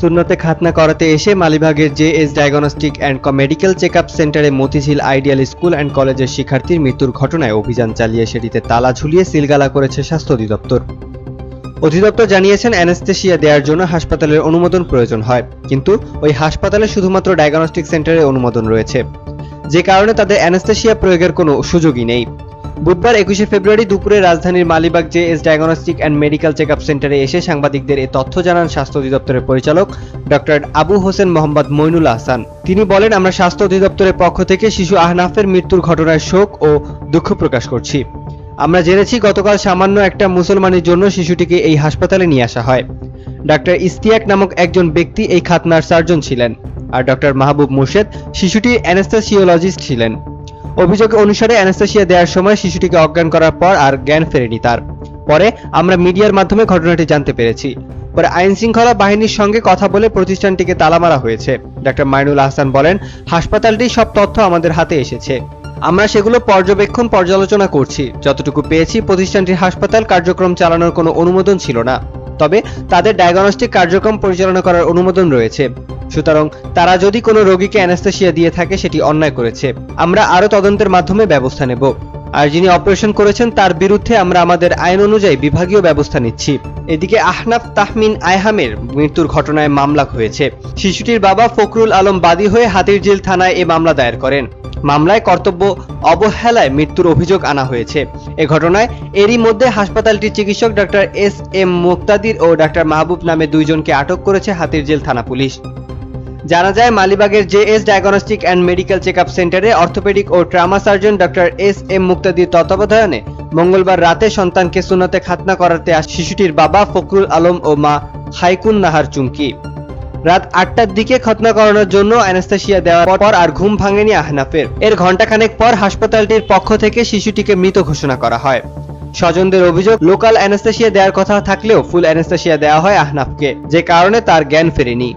সুন্নতে খাতনা করাতে এসে মালিবাগের J S diagnostic and medical check up সেন্টারে মতিঝিল আইডিয়াল স্কুল অ্যান্ড কলেজের শিক্ষার্থীর মৃত্যুর ঘটনায় অভিযান চালিয়ে সেটিতে তালা ঝুলিয়ে সিলগালা করেছে স্বাস্থ্য অধিদপ্তর। অধিদপ্তর জানিয়েছেন অ্যানেস্থেশিয়া দেওয়ার জন্য হাসপাতালের অনুমোদন প্রয়োজন হয়, কিন্তু ওই হাসপাতালে শুধুমাত্র ডায়াগনস্টিক সেন্টারের অনুমোদন রয়েছে। যে কারণে তাদের অ্যানেস্থেশিয়া প্রয়োগের কোনো সুযোগই নেই। বুধবার একুশে ফেব্রুয়ারি দুপুরে রাজধানীর Malibagh J S diagnostic and medical check up সেন্টারে এসে সাংবাদিকদের এই তথ্য জানান স্বাস্থ্য অধিদপ্তরের পরিচালক ডক্টর আবু হোসেন মোহাম্মদ মইনুল আহসান। তিনি বলেন, আমরা স্বাস্থ্য অধিদপ্তরের পক্ষ থেকে শিশু আহনাফের মৃত্যুর ঘটনায় শোক ও দুঃখ প্রকাশ করছি। আমরা জেনেছি গতকাল সামান্য একটা মুসলমানের জন্য শিশুটিকে এই হাসপাতালে নিয়ে আসা হয়। ডাক্তার ইস্তিয়াক নামক একজন ব্যক্তি এই খাতনার সার্জন ছিলেন। আর ডক্টর মাহবুব মুর্শেদ শিশুটির অ্যানেস্থেসিওলজিস্ট ছিলেন। অভিযোগ অনুসারে অ্যানেস্থেসিয়া দেওয়ার সময় শিশুটিকে অজ্ঞান করার পর আর জ্ঞান ফেরেনি তার। পরে আমরা মিডিয়ার মাধ্যমে ঘটনাটি জানতে পেরেছি। পরে আইন শৃঙ্খলা বাহিনীর সঙ্গে কথা বলে প্রতিষ্ঠানটিকে তালা মারা হয়েছে। ডাক্তার মাইনুল আহসান বলেন, হাসপাতালটি সব তথ্য আমাদের হাতে এসেছে। আমরা সেগুলো পর্যবেক্ষণ, পর্যালোচনা করছি। যতটুকু পেয়েছি, প্রতিষ্ঠানটির হাসপাতাল কার্যক্রম চালানোর কোনো অনুমোদন ছিল না। তবে তাদের ডায়াগনস্টিক কার্যক্রম পরিচালনা করার অনুমোদন রয়েছে। সুতরাং তারা যদি কোনো রোগীকে অ্যানাস্থেশিয়া দিয়ে থাকে, সেটি অন্যায় করেছে। আমরা আরও তদন্তের মাধ্যমে ব্যবস্থা নেব। আর যিনি অপারেশন করেছেন, তার বিরুদ্ধে আমরা আমাদের আইন অনুযায়ী বিভাগীয় ব্যবস্থা নিচ্ছি। এদিকে আহনাফ তাহমিন আয়হামের মৃত্যুর ঘটনায় মামলা হয়েছে। শিশুটির বাবা ফখরুল আলম বাদী হয়ে হাতিরঝিল থানায় এ মামলা দায়ের করেন। মামলায় কর্তব্য অবহেলায় মৃত্যুর অভিযোগ আনা হয়েছে। এ ঘটনায় এরই মধ্যে হাসপাতালটির চিকিৎসক ডাক্তার এস এম মুক্তাদির ও ডাক্তার মাহবুব নামে দুইজনকে আটক করেছে হাতিরঝিল থানা পুলিশ। জানা যায়, মালিবাগের J S diagnostic and medical check সেন্টারে অর্থোপেডিক ও trauma surgeon doctor S M Muktadir তত্ত্বাবধানে মঙ্গলবার রাতে সন্তানকে সুন্নতে খাতনা করাতে শিশুটির বাবা ফখরুল আলম ও মা হাইকুন নাহার চুমকি। রাত আটটার দিকে খতনা করানোর জন্য অ্যানাস্তাসিয়া দেওয়ার পর আর ঘুম ভাঙেনি আহনাফের। এর ঘণ্টাখানেক পর হাসপাতালটির পক্ষ থেকে শিশুটিকে মৃত ঘোষণা করা হয়। স্বজনদের অভিযোগ, লোকাল অ্যানাস্তাসিয়া দেওয়ার কথা থাকলেও ফুল অ্যানাস্তাসিয়া দেওয়া হয় আহনাফকে, যে কারণে তার জ্ঞান ফেরেনি।